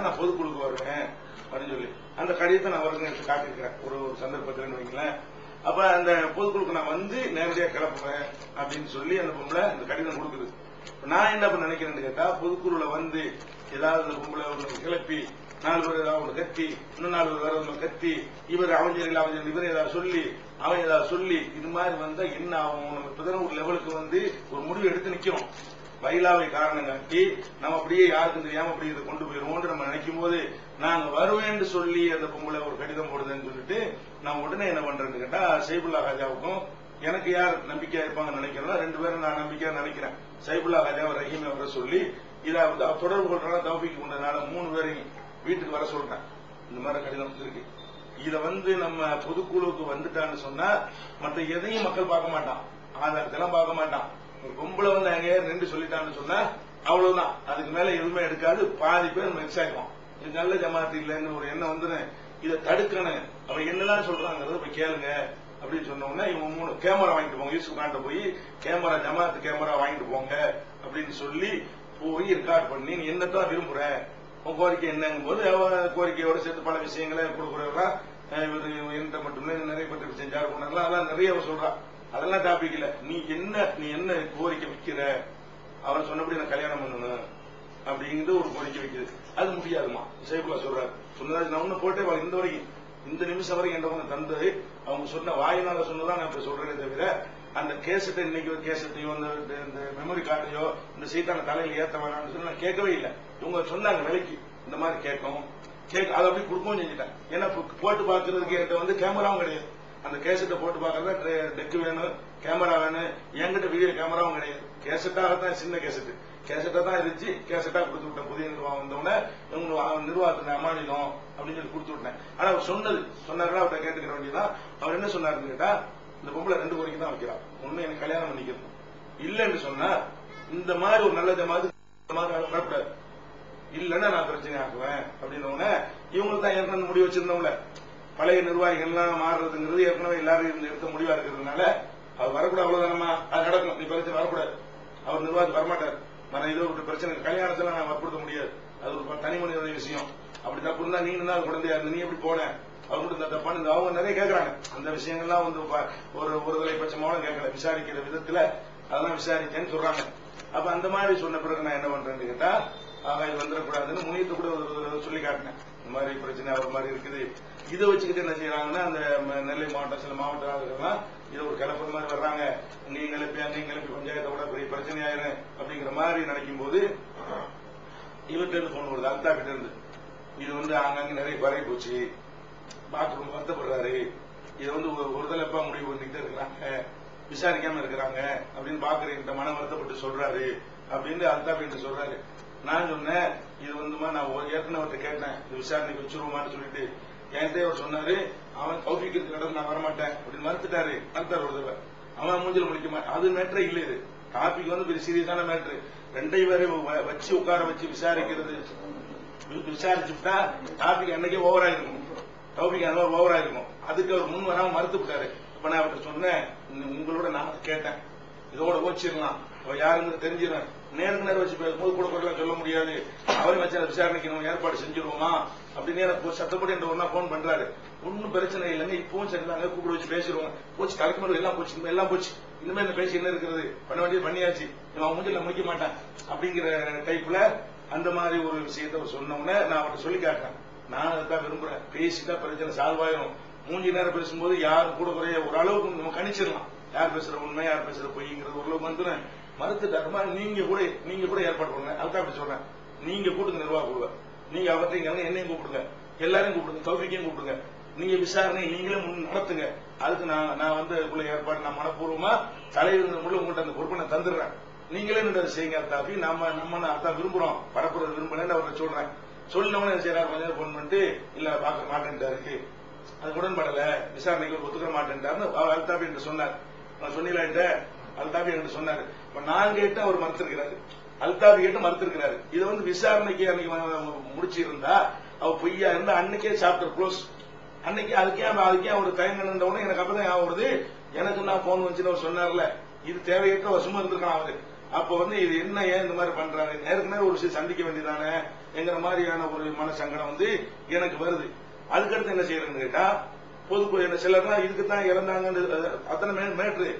தான் நான் பொதுக்குழுக்கு வருவேன் அப்படின்னு சொல்லி. அந்த கடிதத்தை நான் வருங்க எடுத்து காட்டியிருக்கிறேன். ஒரு சந்தர்ப்பத்தில் வைங்களேன். அப்ப அந்த பொதுக்குழுக்கு நான் வந்து நேரடியா கிளப்புவேன் அப்படின்னு சொல்லி அந்த பொம்பளை அந்த கடிதம் கொடுக்குது. நான் என்ன பண்ண நினைக்கிறேன்னு கேட்டா பொதுக்குழுல வந்து ஏதாவது அந்த பொம்பளை ஒரு கிளப்பி நாலு பேர் ஏதாவது ஒன்று கத்தி இன்னும் நாலு பேர் வேற ஒன்று கத்தி இவர் அவஞ்சர்கள் அவஞ்சர் இவர் ஏதாவது சொல்லி அவன் ஏதாவது சொல்லி இது மாதிரி வந்தா என்ன ஆகும்? நம்ம இப்பதான ஒரு லெவலுக்கு வந்து ஒரு முடிவு எடுத்து நிக்கிறோம். பைலாவை காரணம் காட்டி நம்ம அப்படியே யாருக்கும் தெரியாம அப்படி இதை கொண்டு போயிருவோம்னு நம்ம நினைக்கும் போது நாங்க வருவேன்னு சொல்லி அந்த பொம்பளை ஒரு கடிதம் போடுதுன்னு சொல்லிட்டு நான் உடனே என்ன பண்றேன்னு கேட்டா சைபுல்லா ராஜாவுக்கும் எனக்கு யார் நம்பிக்கையா இருப்பாங்க நினைக்கிறேன்னா ரெண்டு பேரும் நான் நம்பிக்கையா நினைக்கிறேன். சைபுல்லா ராஜாவை ரஹீம் வர சொல்லி இதை தொடர்பு கொள்றதுனால தௌபிக்கு கொண்டதுனால மூணு பேரையும் வீட்டுக்கு வர சொல்றேன். இந்த மாதிரி கடிதம் இருக்கு இத வந்து நம்ம பொதுக்குழுவுக்கு வந்துட்டான்னு சொன்னா மற்ற எதையும் மக்கள் பார்க்க மாட்டான். ஆதாரத்தெல்லாம் பார்க்க மாட்டான். ஒரு பொம்பளை வந்து சொல்லிட்டாங்க நின்று சொல்லிட்டான்னு சொன்னா அவ்வளவுதான். அதுக்கு மேல எதுவுமே எடுக்காது. பாதி பேர் மிக்ஸ் ஆகும் இது நல்ல ஜமாத்து இல்லைன்னு ஒரு எண்ணம் வந்துடும் இதை தடுக்கணும் அவன் என்னதான் சொல்றாங்கிறத போய் கேளுங்க அப்படின்னு சொன்னோம்னா இவங்க மூணு கேமரா வாங்கிட்டு போங்க. யூசுப் காண்ட போய் கேமரா ஜமாத்து கேமரா வாங்கிட்டு போங்க அப்படின்னு சொல்லி போய் ரெக்கார்ட் பண்ணி நீ என்னத்தான் விரும்புற? உன் கோரிக்கை என்னங்கும் போது கோரிக்கையோட சேர்த்து பல விஷயங்களை கொடுக்குறவெல்லாம் இவர் என்கிட்ட மட்டுமே நிறைய பேருக்கு செஞ்சாரு. பண்ணலாம் அதெல்லாம் நிறைய அவ சொல்றா. அதெல்லாம் டாபிக் இல்ல. நீ என்ன நீ என்ன கோரிக்கை வைக்கிற? அவன் சொன்னபடி நான் கல்யாணம் பண்ணணும் அப்படிங்கிறது ஒரு கோரிக்கை வைக்குது. அது முடியாதுமா சைபுல்லா சொல்றாரு. சொன்னதாச்சு நான் ஒண்ணு போட்டே வா- இந்த வரைக்கும் இந்த நிமிஷம் வரைக்கும் என்ன ஒன்று தந்தது அவங்க சொன்ன வாயினால சொன்னதான் நான் இப்ப சொல்றேனே தவிர அந்த கேசட்டை இன்னைக்கு ஒரு கேசட்டையோ இந்த இந்த- மெமரி கார்டையோ இந்த சீட்டான தலையில ஏத்த வேணாம்னு சொல்லி நான் கேட்கவே இல்லை. இவங்க சொன்னாங்க விலைக்கு. இந்த மாதிரி கேட்கும். கேட்க அதை அப்படி கொடுக்கவும் செஞ்சுட்டேன். ஏன்னா போட்டு பாக்குறதுக்கு என்கிட்ட வந்து கேமராவும் கிடையாது. அந்த கேசட்டை போட்டு பார்க்கறது டெக்கு வேணும் கேமரா வேணும். என்கிட்ட வீடியோ கேமராவும் கிடையாது. கேசட்டாக தான் சின்ன கேசட்டு. கேசட்டா தான் இருந்துச்சு கேசட்டா கொடுத்து விட்டேன். புதிய நிர்வாகம் வந்தவுடனே இவங்க வா- அமானிதம் அப்படின்னு சொல்லி கொடுத்து விட்டேன். ஆனா அவர் சொன்னது சொன்னாருன்னா அவர்கிட்ட கேட்டுக்கிற வேண்டியதான் அவர் என்ன சொன்னாருன்னு கேட்டா இந்த பொம்பளை ரெண்டு கோரிக்கை தான் வைக்கிறான் ஒண்ணு எனக்கு கல்யாணம் பண்ணிக்கிறது இல்லைன்னு சொன்னா இந்த மாதிரி ஒரு நல்ல ஜமாத்து இந்த மாதிரி வரக்கூடாது. இல்லைன்னா நான் பிரச்சனை ஆக்குவேன் அப்படின்னோடனே இவங்களுக்கு தான் ஏற்கனவே முடிவு வச்சிருந்தவங்கள பழைய நிர்வாகிகள்லாம் மாறுறதுங்கிறது ஏற்கனவே எல்லாரும் இருந்து எடுத்த முடிவா இருக்கிறதுனால அவர் வரக்கூடாது அவ்வளவுதானமா அது நடக்கும். நீ பிரச்சனை வரக்கூடாது. அவர் நிர்வாகி வரமாட்டார். மன இது ஒரு பிரச்சனை கல்யாணத்துல நான் வற்புறுத்த முடியாது. அது ஒரு தனி மனிதனுடைய விஷயம். அப்படி தப்பு இருந்தா நீ என்ன குழந்தையா இருந்த நீ எப்படி போன? அவங்க கூட இந்த தப்பான அவங்க நிறைய கேட்கறாங்க அந்த விஷயங்கள்லாம் வந்து ப- ஒரு ஒருதலை பட்சமாவும் கேட்கல விசாரிக்கிற விதத்துல அதெல்லாம் விசாரிச்சேன்னு சொல்றாங்க. அப்ப அந்த மாதிரி சொன்ன பிறகு நான் என்ன பண்றேன்னு கேட்டா ஆக இது வந்துடக்கூடாதுன்னு முனியத்தை கூட ஒரு சொல்லி காட்டினேன். இந்த மாதிரி பிரச்சனை ஒரு மாதிரி இருக்குது. இதை வச்சுக்கிட்டு என்ன செய்யறாங்கன்னா அந்த நெல்லை மாவட்டம் சில மாவட்ட ஆளுகள்லாம் இது ஒரு கிளப்பு மாதிரி வர்றாங்க. இங்கேயும் கிளப்பி அங்கேயும் கிளப்பி பஞ்சாயத்தை விட பெரிய பிரச்சனை ஆயிரும் அப்படிங்கிற மாதிரி நினைக்கும் போது இவர்கிட்ட இருந்து போன் வருது. அல்தா கிட்ட இருந்து. இது வந்து அங்கங்க நிறைய குறை போச்சு. பாத்ரூம் வருத்தப்படுறாரு. இதை வந்து ஒரு தலைப்பா முடிவு பண்ணிக்கிட்டே இருக்கிறாங்க? விசாரிக்காம இருக்கிறாங்க. அப்படின்னு பாக்குறேன் மன வருத்தப்பட்டு சொல்றாரு. அப்படின்னு அல்தாப் என்று சொல்றாரு. நான் சொன்னேன் இது வந்துமா நான் ஏற்கனவே அவர்கிட்ட கேட்டேன் இது விசாரணைக்கு வச்சிருவோமான்னு சொல்லிட்டு. என்கிட்ட அவர் சொன்னாரு அவன் கௌஃபிக்கு இருக்கிற இடம் நான் வரமாட்டேன் அப்படின்னு மறுத்துட்டாரு. மறுத்தார் ஒரு தடவை. அவன் மூஞ்சில முடிக்க மாட்டான் அது மேட்ரே இல்லை இது. டாபிக் வந்து பெரிய சீரியஸான மேட்ரு ரெண்டையும் பேரும் வச்சு உட்கார வச்சு விசாரிக்கிறது. விசாரிச்சுட்டா டாபிக் அன்னைக்கே ஓவர் ஆயிருக்கும். டாபிக் அந்த ஓவர் ஆயிருக்கும். அதுக்கு அவர் முன் வராம மறுத்து விட்டாரு. இப்ப நான் அவர்கிட்ட சொன்னேன் உங்களோட நான் கேட்டேன். இதோட ஓச்சிடலாம் அவ யாருன்னு தெரிஞ்சிடும் நேருக்கு நேரம் வச்சு பேசும்போது கூட கூட சொல்ல முடியாது. அவர் வச்சு விசாரணைக்கு நம்ம ஏற்பாடு செஞ்சிருவோமா? அப்படின்னு எனக்கு சத்தப்படி என்ற ஒன்னா போன் பண்றாரு. ஒன்னும் பிரச்சனை இல்லைங்க இப்பவும் சரிதாங்க கூப்பிட வச்சு பேசிடுவோம். போச்சு தலைக்கு எல்லாம் போச்சு இனிமே எல்லாம் போச்சு. இனிமே இந்த பேசி என்ன இருக்கிறது பண்ண வேண்டியது பண்ணியாச்சு. அவன் மூஞ்சில முடிக்க மாட்டான். அப்படிங்கிற டைப்ல அந்த மாதிரி ஒரு விஷயத்த அவர் நான் அவர்கிட்ட சொல்லி காட்டுறேன். நான் அதான் விரும்புறேன். பேசிட்டா பிரச்சனை சால்வ் ஆயிரும். மூஞ்சி நேரம் பேசும்போது யாரும் கூட குறைய ஒரு அளவுக்கு நம்ம கணிச்சிடலாம். யார் பேசுற உண்மை யார் பேசுற பொய்ங்கிறது ஓரளவுக்கு வந்துடும் மறுத்துட்டாருமா நீங்க கூட நீங்க கூட ஏற்பாடு பண்ணுங்க. அதுதான் அப்படி சொல்றேன். நீங்க கூட்டுங்க நிர்வாக குழுவை. நீங்க அவர்த்தையும் என்னையும் கூப்பிடுங்க. எல்லாரையும் கூப்பிடுங்க. தௌஃபிக்கையும் கூப்பிடுங்க. நீங்க விசாரணை நீங்களே முன் நடத்துங்க. அதுக்கு நான் நான் வந்து உள்ள ஏற்பாடு நான் மனப்பூர்வமா தலைவர் முள்ள உங்கள்கிட்ட அந்த பொறுப்பை நான் தந்துடுறேன். நீங்களே நின்று செய்யுங்க அர்த்தாப்பி நம்ம நம்ம அர்த்தம் விரும்புறோம். பரப்புறது விரும்பலன்னு அவரை சொல்றேன். சொல்லினவனே செய்யறாரு கொஞ்சம் போன் பண்ணிட்டு இல்ல பார்க்க மாட்டேன்ட்டாரு. அது உடன்படல விசாரணைக்கு ஒத்துக்க மாட்டேன்ட்டாருன்னு அவர் அல்தாபி என்று சொன்னார். நான் சொன்னீங்களா அல்தாபி என்று சொன்னாரு. இப்ப நான் கேட்டு அவர் மறுத்திருக்கிறாரு. அல்தாபி கேட்டு மறுத்திருக்கிறாரு. இது வந்து விசாரணைக்கு அன்னைக்கு முடிச்சிருந்தா அவ பொய்யா இருந்தா அன்னைக்கே சாப்டர் க்ளோஸ் அன்னைக்கு அதுக்கே அதுக்கே அவர் டைம் உடனே எனக்கு அப்பதான் ஞாபகம் வருது. எனக்கு நான் போன் வந்துச்சுன்னு அவர் சொன்னார்ல. இது தேவையற்ற வருஷமா இருந்திருக்கான் அவரு. அப்ப வந்து இது என்ன ஏன் இந்த மாதிரி பண்றாங்க நேருக்கு நேரம் ஒரு விஷயம் சந்திக்க வேண்டியதானே? என்கிற மாதிரியான ஒரு மனசங்கடம் வந்து எனக்கு வருது. அதுக்கடுத்து என்ன செய்யறதுன்னு கேட்டா பொதுக்குழு என்ன சிலர்லாம் இதுக்கு தான் இறந்தாங்கன்னு அத்தனை மேட்ரு.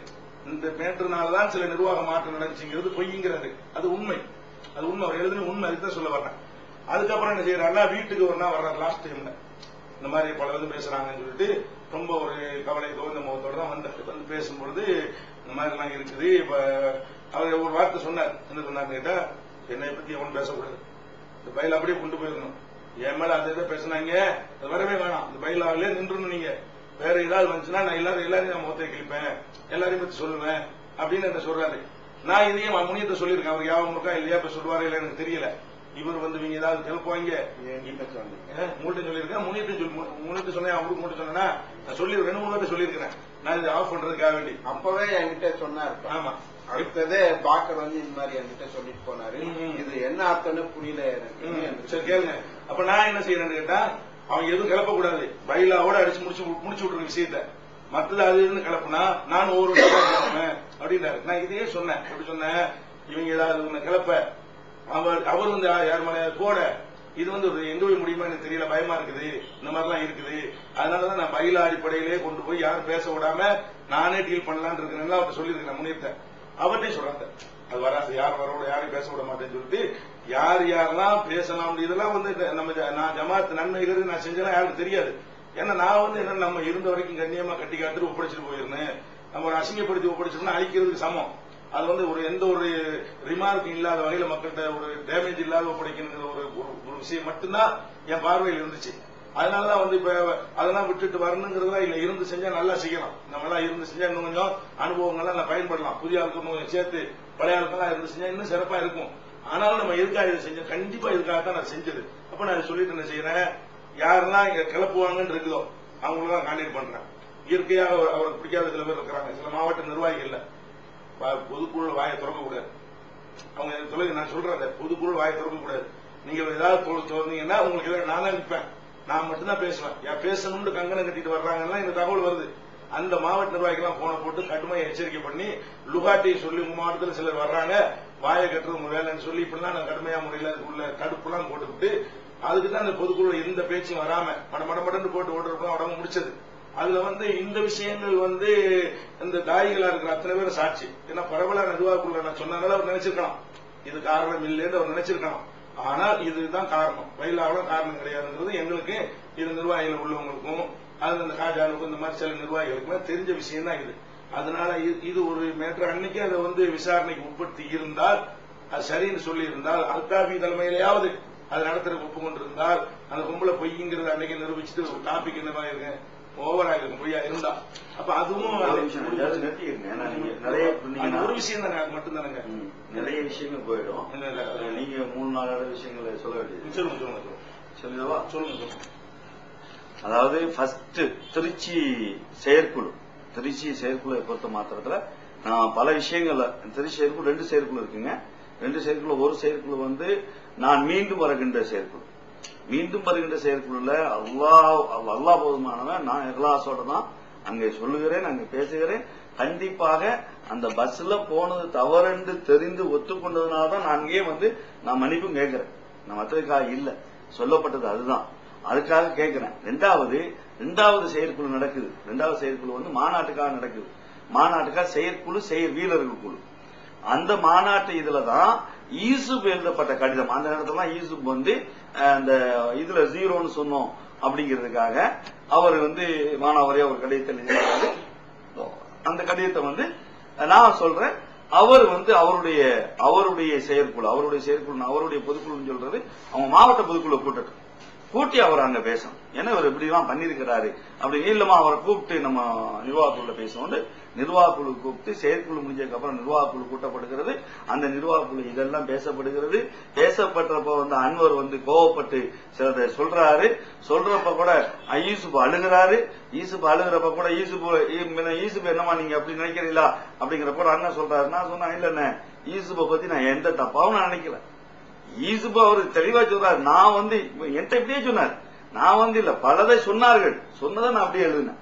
இந்த மேட்டர்னாலதான் சில நிர்வாக மாற்றம் நடந்துச்சுங்கிறது பொய்ங்கிறாரு அது உண்மை. அது உண்மை. அவர் எழுதின உண்மை அதுதான் சொல்ல வர்றேன் அதுக்கப்புறம் என்ன செய்யறாருன்னா வீட்டுக்கு ஒரு நாள் வர்றாரு லாஸ்ட் டைம்ல இந்த மாதிரி பல வந்து பேசுறாங்கன்னு சொல்லிட்டு ரொம்ப ஒரு கவலை தோந்த முகத்தோட தான் வந்து வந்து பேசும்பொழுது இந்த மாதிரி எல்லாம் இருக்குது. இப்ப அவர் ஒரு வார்த்தை சொன்னார். என்ன சொன்னார் கேட்டா என்னை பத்தி எவனும் பேசக்கூடாது. இந்த பயில அப்படியே கொண்டு போயிடணும். என் மேல அதை இதை பேசுனாங்க? அது வரவே வேணாம். இந்த பயிலாவிலே நின்றுணும் நீங்க. வேற ஏதாவது வந்துச்சுன்னா நான் எல்லாரும் எல்லாரையும் நான் முகத்தை கிழிப்பேன். எல்லாரையும் பத்தி சொல்லுவேன் அப்படின்னு என்ன சொல்றாரு? நான் இதையும் முனியத்தை சொல்லியிருக்கேன். அவர் யாவும் இருக்கா இல்லையா இப்ப சொல்லுவாரு இல்ல எனக்கு தெரியல. இவர் வந்து இவங்க ஏதாவது சொன்னீங்க? உங்கள்கிட்ட சொல்லியிருக்கேன். முனியத்தை சொல்லி முனியத்தை சொன்னேன் அவருக்கு மட்டும் சொன்னா நான் சொல்லி ரெண்டு மூணு வாட்டி சொல்லியிருக்கிறேன். நான் இதை ஆஃப் பண்றதுக்காக வேண்டி. அப்பவே என்கிட்ட சொன்னார் ஆமா. அடுத்தது பாக்கர் வந்து இந்த மாதிரி என்கிட்ட சொல்லிட்டு போனாரு. இது என்ன அர்த்தம்னு புரியல எனக்கு. சரி கேளுங்க. அப்ப நான் என்ன செய்யறேன்னு கேட்டா அவங்க எதுவும் கிளப்பக்கூடாது. பைலாவோட அடிச்சு முடிச்சு முடிச்சு விட்டுற விஷயத்த. மத்தது அது இருந்து கிளப்புனா நான் ஒரு அப்படின்னாரு. நான் இதையே சொன்னேன். எப்படி சொன்னேன்? இவங்க ஏதாவது ஒண்ணு கிளப்ப. அவர் அவர் வந்து யார் மேல? போட. இது வந்து ஒரு எங்க போய் முடியுமா எனக்கு தெரியல. பயமா இருக்குது. இந்த மாதிரிலாம் இருக்குது. அதனாலதான் நான் பயில அடிப்படையிலே கொண்டு போய் யாரும் பேச விடாம நானே டீல் பண்ணலான்னு இருக்கிறேன் அவர்கிட்ட சொல்லியிருக்கேன் முன்னிறுத்தேன். அவர்கிட்டயும் சொல்றாங்க அது வராது. யார் வரோட யாரையும் பேச விட மாட்டேன்னு சொல்லிட்டு யார் யாரெல்லாம் பேசலாம் இதெல்லாம் வந்து நம்ம ஜ- நான் ஜமாத்து நன்மைகள் நான் செஞ்செல்லாம் யாருக்கும் தெரியாது. ஏன்னா நான் வந்து என்ன நம்ம இருந்த வரைக்கும் கண்ணியமா கட்டி காத்துட்டு ஒப்படைச்சிட்டு போயிருந்தேன். நம்ம ஒரு அசிங்கப்படுத்தி ஒப்படைச்சிட்டோம்னா அழிக்கிறதுக்கு சமம். அது வந்து ஒரு எந்த ஒரு ரிமார்க் இல்லாத வகையில மக்கள்கிட்ட ஒரு டேமேஜ் இல்லாத ஒப்படைக்கணுங்கிற ஒரு ஒரு- ஒரு விஷயம் மட்டும்தான் என் பார்வையில் இருந்துச்சு. அதனாலதான் வந்து இப்ப அதெல்லாம் விட்டுட்டு வரணுங்கிறதுலாம் இல்ல இருந்து செஞ்சா நல்லா செய்யலாம். நம்ம எல்லாம் இருந்து செஞ்சா இன்னும் கொஞ்சம் அனுபவங்கள்லாம் நான் பயன்படலாம். புதிய ஆளுக்கு கொஞ்சம் சேர்த்து பழைய ஆளுக்கெல்லாம் இருந்து செஞ்சா இன்னும் சிறப்பா இருக்கும். ஆனாலும் நம்ம எதுக்காக இதை செஞ்சோம்? கண்டிப்பா இதுக்காக தான் நான் செஞ்சது. அப்ப நான் சொல்லிட்டு என்ன செய்யறேன் யாரெல்லாம் இங்க கிளப்புவாங்கன்னு இருக்குதோ அவங்களதான் கான்டாக்ட் பண்றேன். இயற்கையாக அவர்- அவருக்கு பிடிக்காத சில பேர் இருக்கிறாங்க. சில மாவட்ட நிர்வாகிகள்ல. பொதுக்குழு வாயை திறக்கக்கூடாது. அவங்க சொல்லுங்க நான் சொல்றேன் பொதுக்குழு வாயை திறக்கக்கூடாது. நீங்க ஏதாவது தொ- சொன்னீங்கன்னா உங்களுக்கு எதிராக நான் தான் நிற்பேன் நான் மட்டும்தான் பேசுவேன். யார் பேசணும்னு கங்கணம் கட்டிட்டு வர்றாங்கன்னா இந்த தகவல் வருது. அந்த மாவட்ட நிர்வாகிகள்லாம் போன போட்டு கடுமையை எச்சரிக்கை பண்ணி லுகாட்டியை சொல்லி உங்க மாவட்டத்தில் சிலர் வர்றாங்க வாயை கட்டுறது உங்க வேலைன்னு சொல்லி இப்படிலாம் நான் கடுமையா முறையில் உள்ள தடுப்புலாம் போட்டுக்கிட்டு அதுக்கு தான் அந்த பொதுக்குழு எந்த பேச்சும் வராம மட மட மடன்னு போட்டு ஓடுறப்ப உடம்பு முடிச்சது. அதுல வந்து இந்த விஷயங்கள் வந்து இந்த தாயிகளா இருக்கிற அத்தனை பேரும் சாட்சி. ஏன்னா பரவலா நிர்வாகக்குள்ள நான் சொன்னதால அவர் நினைச்சிருக்கலாம். இது காரணம் இல்லைன்னு அவர் நினைச்சிருக்கலாம். ஆனால் இதுதான் காரணம். வயலாவில காரணம் கிடையாதுங்கிறது எங்களுக்கு இது நிர்வாகிகள் உள்ளவங்களுக்கும் அது இந்த காஜானுக்கும் இந்த மாதிரி சில நிர்வாகிகளுக்குமே தெரிஞ்ச விஷயம் தான் இது. அதனால இது- இது ஒரு மேற்று அன்னைக்கு அதை வந்து விசாரணைக்கு உட்படுத்தி இருந்தால் அது சரின்னு சொல்லி இருந்தால் அல்காபி தலைமையிலேயாவது அது நடத்துறதுக்கு ஒப்புக்கொண்டிருந்தால் அந்த கும்பல பொய்ங்கிறத அன்னைக்கு நிரூபிச்சுட்டு ஒரு டாபிக் என்னவா இருக்கு? ஓவரா இருக்கும் பொய்யா இருந்தா. அப்ப அதுவும் ஒரு விஷயம் தானே அது மட்டும் தானேங்க நிறைய விஷயங்கள் போயிடும். நீங்க மூணு நாலு விஷயங்களை சொல்ல வேண்டியது சொல்லுங்க சொல்லுங்க சொல்லுவா சொல்லுங்க அதாவது ஃபர்ஸ்ட் திருச்சி செயற்குழு. திருச்சி செயற்குழுவை பொறுத்த மாத்திரத்துல நான் பல விஷயங்கள்ல திருச்சி செயற்குழு ரெண்டு செயற்குழு இருக்குங்க. ரெண்டு செயற்குழு ஒரு செயற்குழு வந்து நான் மீண்டும் வருகின்ற செயற்குழு. மீண்டும் வருகின்ற செயற்குழுல அல்லாஹ் அல்லாஹ் போதுமானவன். நான் இஹ்லாஸோட தான் அங்கே சொல்லுகிறேன் அங்கே பேசுகிறேன். கண்டிப்பாக அந்த பஸ்ல போனது தவறென்று தெரிந்து ஒத்துக்கொண்டதுனால தான் நான் அங்கேயே வந்து நான் மன்னிப்பும் கேட்கிறேன். நான் மற்றதுக்காக இல்ல. சொல்லப்பட்டது அதுதான். அதுக்காக கேட்கிறேன். ரெண்டாவது ரெண்டாவது செயற்குழு நடக்குது. ரெண்டாவது செயற்குழு வந்து மாநாட்டுக்காக நடக்குது. மாநாட்டுக்காக செயற்குழு செய்ய வீரர்கள் குழு. அந்த மாநாட்டு இதுலதான் ஈசுப் எழுதப்பட்ட கடிதம். அந்த நேரத்துல ஈசுப் வந்து அந்த uh, இதுல ஜீரோன்னு சொன்னோம் அப்படிங்கிறதுக்காக அவர் வந்து மாணவரே ஒரு கடிதத்தை எழுதியிருக்காரு அந்த கடிதத்தை வந்து நான் சொல்றேன். அவர் வந்து அவருடைய அவருடைய செயற்குழு அவருடைய செயற்குழு அவருடைய பொதுக்குழுன்னு சொல்றது அவங்க மாவட்ட பொதுக்குழு கூட்டட்டும் கூட்டி அவர் அங்க பேசணும். ஏன்னா இவர் இப்படி எல்லாம் பண்ணிருக்கிறாரு அப்படி இல்லமா அவரை கூப்பிட்டு நம்ம நிர்வாகக்குழுல நிர்வாக நிர்வாகக்குழு கூப்பிட்டு செயற்குழு முடிஞ்சதுக்கு அப்புறம் நிர்வாகக்குழு கூட்டப்படுகிறது. அந்த நிர்வாகக்குழு இதெல்லாம் பேசப்படுகிறது. பேசப்பட்டப்ப வந்து அன்வர் வந்து கோவப்பட்டு சிலதை சொல்றாரு. சொல்றப்ப கூட அஹ், யூசுப் அழுகிறாரு. யூசுப் அழுகிறப்ப கூட யூசுப் ஈ- யூசுப் என்னமா நீங்க அப்படி நினைக்கிறீங்களா? அப்படிங்கிறப்ப அண்ணன் சொல்றாரு. நான் சொன்னேன் இல்லண்ணே யூசுப்பை பத்தி நான் எந்த தப்பாவும் நான் நினைக்கல. ஈசுபா அவர் தெளிவா சொல்றாரு. நான் வந்து என்கிட்ட இப்படியே சொன்னார். நான் வந்து இல்ல பலதை சொன்னார்கள். சொன்னதை நான் அப்படியே எழுதினேன்.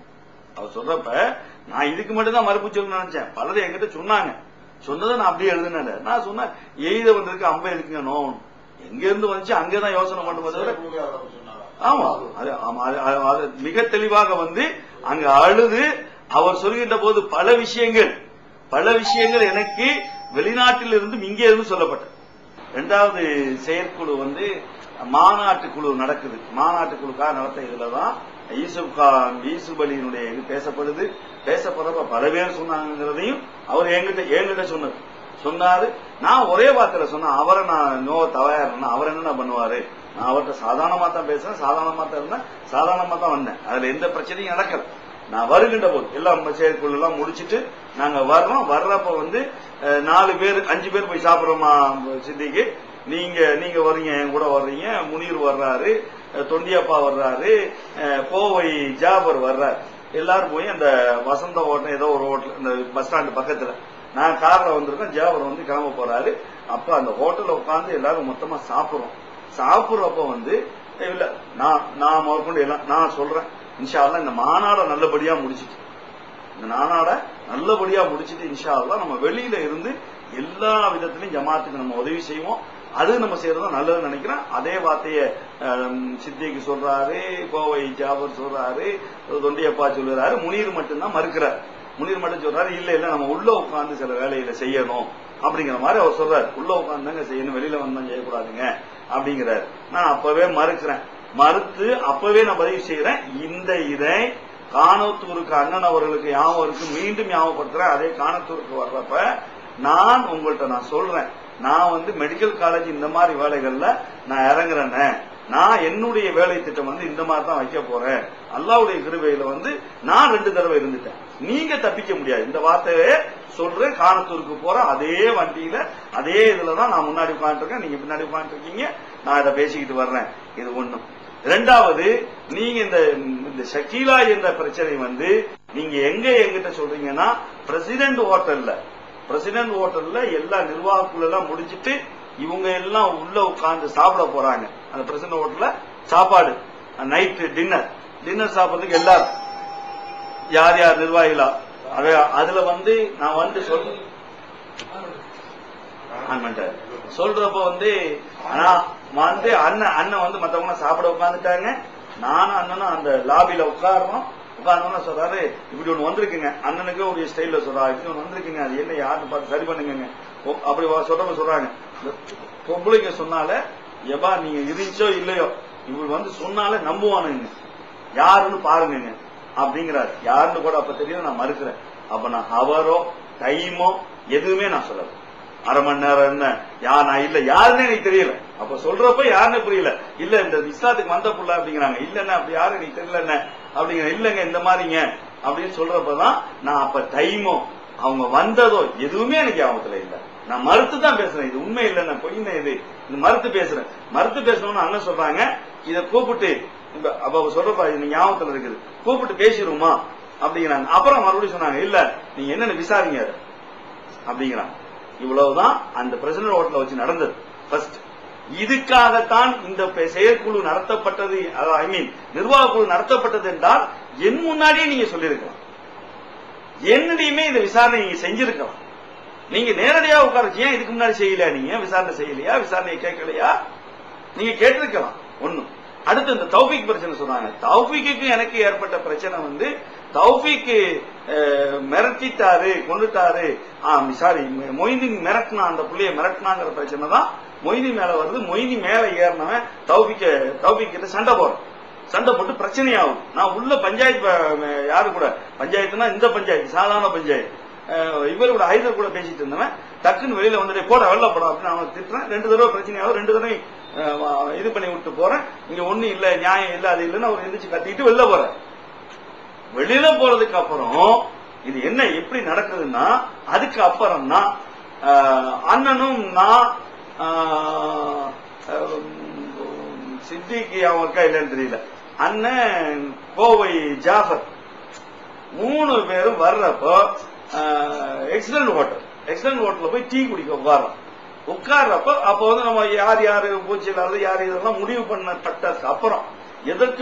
அவர் சொல்றப்ப நான் இதுக்கு மட்டும் தான் மறுப்பு சொல்லணும்னு நினைச்சேன். பலதை என்கிட்ட சொன்னாங்க. சொன்னதை நான் அப்படியே எழுதினேன் நான் சொன்னேன் எய்த வந்ததுக்கு அம்பை எதுக்குங்க நோவணும் எங்க இருந்து வந்துச்சு? அங்கதான் யோசனை சொன்னாரா? ஆமா. அது அது- மிக தெளிவாக வந்து அங்க அழுது அவர் சொல்கின்ற போது பல விஷயங்கள் பல விஷயங்கள் எனக்கு வெளிநாட்டில் இருந்தும் இங்கே இருந்து சொல்லப்பட்டது. இரண்டாவது செயற்குழு வந்து மாநாட்டு குழு நடக்குது. மாநாட்டு குழுக்காக நடத்த இதுலதான் யூசுப் கான் யூசுப் அலியினுடைய இது பேசப்படுது. பேசப்படுறப்ப பல பேர் சொன்னாங்கிறதையும் அவர் எங்கிட்ட என்கிட்ட சொன்னது சொன்னாரு. நான் ஒரே வார்த்தையில சொன்னேன் அவரை நான் நோ தவறாருன்னா அவர் என்ன பண்ணுவாரு? நான் அவர்கிட்ட சாதாரணமா தான் பேசுறேன் சாதாரணமா தான் இருந்தேன் சாதாரணமா தான் வந்தேன். அதுல எந்த பிரச்சனையும் நடக்கல. நான் வருகின்ற போது எல்லாம் செயற்குழு எல்லாம் முடிச்சுட்டு நாங்க வர்றோம். வர்றப்ப வந்து நாலு பேர் அஞ்சு பேர் போய் சாப்பிடுறோமா சித்திக்கு? நீங்க நீங்க வர்றீங்க என் கூட வர்றீங்க முனீர் வர்றாரு. தொண்டியப்பா வர்றாரு. கோவை ஜாபர் வர்றாரு. எல்லாரும் போய் அந்த வசந்த ஹோட்டல் ஏதோ ஒரு ஹோட்டல் இந்த பஸ் ஸ்டாண்டு பக்கத்துல. நான் கார்ல வந்திருக்கேன் ஜாபர் வந்து கிளம்ப போறாரு. அப்ப அந்த ஹோட்டல்ல உட்காந்து எல்லாரும் மொத்தமா சாப்பிடுறோம். சாப்பிடுறப்ப வந்து இல்ல நான் நான் முதற்கொண்டு எல்லாம் நான் சொல்றேன். இன்ஷால்லாம் இந்த மாநாட நல்லபடியா முடிச்சிட்டு இந்த நானாட நல்லபடியா முடிச்சிட்டு இன்ஷால்லாம் நம்ம வெளியில இருந்து எல்லா விதத்திலையும் ஜமாத்துக்கு நம்ம உதவி செய்வோம். அது நம்ம செய்யறது நல்லதுன்னு நினைக்கிறேன். அதே வார்த்தைய சித்திக்கு சொல்றாரு கோவை ஜாபர் சொல்றாரு தொண்டியப்பா சொல்றாரு முனீர் மட்டும்தான் மறுக்கிறார். முனீர் மட்டும் சொல்றாரு இல்ல இல்ல நம்ம உள்ள உட்கார்ந்து சில வேலையில செய்யணும். அப்படிங்கிற மாதிரி அவர் சொல்றாரு. உள்ள உட்கார்ந்தாங்க செய்யணும் வெளியில வந்தா செய்யக்கூடாதுங்க. அப்படிங்கிறாரு. நான் அப்பவே மறுக்கிறேன். மறுத்து அப்பவே நான் பதிவு செய்யறேன் இந்த இதை காணத்தூருக்கு அண்ணன் அவர்களுக்கு ஞாபகம் இருக்கு. மீண்டும் ஞாபகப்படுத்துறேன். அதே காணத்தூருக்கு வர்றப்ப நான் உங்கள்கிட்ட நான் சொல்றேன். நான் வந்து மெடிக்கல் காலேஜ் இந்த மாதிரி வேலைகள்ல நான் இறங்குறேன்னு நான் என்னுடைய வேலை திட்டம் வந்து இந்த மாதிரி தான் வைக்க போறேன். அல்லாவுடைய கிருபையில வந்து நான் ரெண்டு தடவை இருந்துட்டேன். நீங்க தப்பிக்க முடியாது. இந்த வார்த்தையே சொல்றேன் காணத்தூருக்கு போறேன் அதே வண்டியில அதே இதுலதான் நான் முன்னாடி உட்காந்துருக்கேன் நீங்க பின்னாடி உட்காந்துருக்கீங்க நான் இதை பேசிக்கிட்டு வர்றேன். இது ஒண்ணும். ரெண்டாவது நீங்க இந்த இந்த ஷக்கீலா என்ற பிரச்சனை வந்து நீங்க எங்க எங்கிட்ட சொல்றீங்கன்னா பிரசிடென்ட் ஹோட்டல்ல பிரசிடென்ட் ஹோட்டல்ல எல்லா நிர்வாகக்குள்ளெல்லாம் முடிஞ்சிட்டு இவங்க எல்லாம் உள்ள உட்காந்து சாப்பிட போறாங்க. அந்த பிரசிடென்ட் ஹோட்டல்ல சாப்பாடு. நைட்டு டின்னர் டின்னர் சாப்பிட்றதுக்கு எல்லாரும். யார் யார் நிர்வாகிகளா? அதுல வந்து நான் வந்து சொல்றேன் சொல்றப்ப வந்து ஆனா வந்து அண்ணன் அண்ணன் வந்து மத்தவங்க சாப்பிட உட்காந்துட்டாங்க நானும் அண்ணனும் அந்த லாபில அப்ப அண்ணன் சொல்றாரு இப்படி ஒண்ணு வந்திருக்குங்க. அண்ணனுக்கு ஒரு ஸ்டைல்ல சொல்றாரு இப்படி ஒண்ணு வந்திருக்குங்க. அது என்ன யாருன்னு பார்த்து சரி பண்ணுங்க அப்படி வா- சொல்றவங்க சொல்றாங்க. பொம்பளைங்க சொன்னால எபா நீங்க இருந்துச்சோ இல்லையோ இவர் வந்து சொன்னாலே நம்புவானுங்க. யாருன்னு பாருங்க அப்படிங்கிறாரு. யாருன்னு கூட அப்ப தெரியும் நான் மறுக்கிறேன். அப்ப நான் அவரோ டைமோ எதுவுமே நான் சொல்லல. அரை மணி நேரம் என்ன? யார் நான் இல்ல. யாருன்னே எனக்கு தெரியல. அப்ப சொல்றப்ப யாருன்னு புரியல. இல்ல இந்த இஸ்லாத்துக்கு வந்த புள்ள அப்படிங்கிறாங்க. என்ன அப்படி யாரு எனக்கு தெரியல என்ன? அப்படிங்கிற இல்லைங்க இந்த மாதிரிங்க அப்படின்னு சொல்றப்பதான் நான் அப்ப டைமோ அவங்க வந்ததோ எதுவுமே எனக்கு ஞாபகத்துல இல்லை. நான் மறுத்து தான் பேசுறேன். இது உண்மை இல்லை நான் பொய்மை இது இது மறுத்து பேசுறேன். மறுத்து பேசணும்னு அண்ணன் சொல்றாங்க. இதை கூப்பிட்டு அப்ப அவ சொல்றப்ப இது ஞாபகத்துல இருக்குது. கூப்பிட்டு பேசிடுவோமா? அப்படிங்கிறாங்க. அப்புறம் மறுபடியும் சொன்னாங்க இல்ல நீங்க என்னன்னு விசாரிங்க. அப்படிங்கிறான் அப்படிங்கிறாங்க. இவ்வளவுதான் அந்த பிரசிடன்ட் ஹோட்டல வச்சு நடந்தது. ஃபர்ஸ்ட் இதுக்காகத்தான் இந்த செயற்குழு நடத்தப்பட்டது. ஐ மீன் நிர்வாக குழு நடத்தப்பட்டது என்றால் என் முன்னாடியே நீங்க சொல்லியிருக்கலாம். என்னடையுமே இந்த விசாரணை நீங்க செஞ்சிருக்கலாம். நீங்க நேரடியா உட்காரச்சு ஏன் இதுக்கு முன்னாடி செய்யல? நீங்க விசாரணை செய்யலையா? விசாரணையை கேட்கலையா? நீங்க கேட்டிருக்கலாம் ஒண்ணு அடுத்து இந்த தௌஃபிக் பிரச்சனை சொன்னாங்க. தௌஃபிக்கு எனக்கு ஏற்பட்ட பிரச்சனை வந்து தௌஃபிக்கு அஹ், மிரட்டிட்டாரு கொண்டுட்டாரு சாரி மொய்தீன் மிரட்டினா அந்த புள்ளைய மிரட்டினாங்கிற பிரச்சனை தான் மொய்தி மேல வருது மொய்தி மேல ஏறினவன் தௌபிக்க தௌபிக்கிட்ட சண்டை போறான் சண்டை போட்டு பிரச்சனையாகும். நான் உள்ள பஞ்சாயத்து யாரு கூட? பஞ்சாயத்துனா இந்த பஞ்சாயத்து சாதாரண பஞ்சாயத்து. இவர் கூட ஹைதர் கூட பேசிட்டு இருந்தவன் டக்குன்னு வெளியில வந்துட்டு போட வெளில போட அப்படின்னு அவன் திட்டுறேன். ரெண்டு தடவை பிரச்சனையாகும். ரெண்டு தடவை இது பண்ணி விட்டு போறேன். இங்க ஒண்ணு இல்ல நியாயம் இல்ல அது இல்லைன்னு அவர் எந்திரிச்சு கத்திட்டு வெளில போறேன் வெளியில போறதுக்கு அப்புறம் இது என்ன எப்படி நடக்குதுன்னா அதுக்கு அப்புறம் தான் அண்ணனும் நான் சித்திக்கு அவன் இருக்கா இல்லைன்னு தெரியல. அண்ணன் கோவை ஜாஃபர். மூணு பேரும் வர்றப்போ எக்ஸலன்ட் ஹோட்டல் எக்ஸலன்ட் ஹோட்டல்ல போய் டீ குடிக்க உட்காரோம் உட்கார்றப்ப அப்போ வந்து நம்ம யார் யாரு பூச்சி இல்லாத யார் இதெல்லாம் முடிவு பண்ணப்பட்டதுக்கு அப்புறம் எதற்கு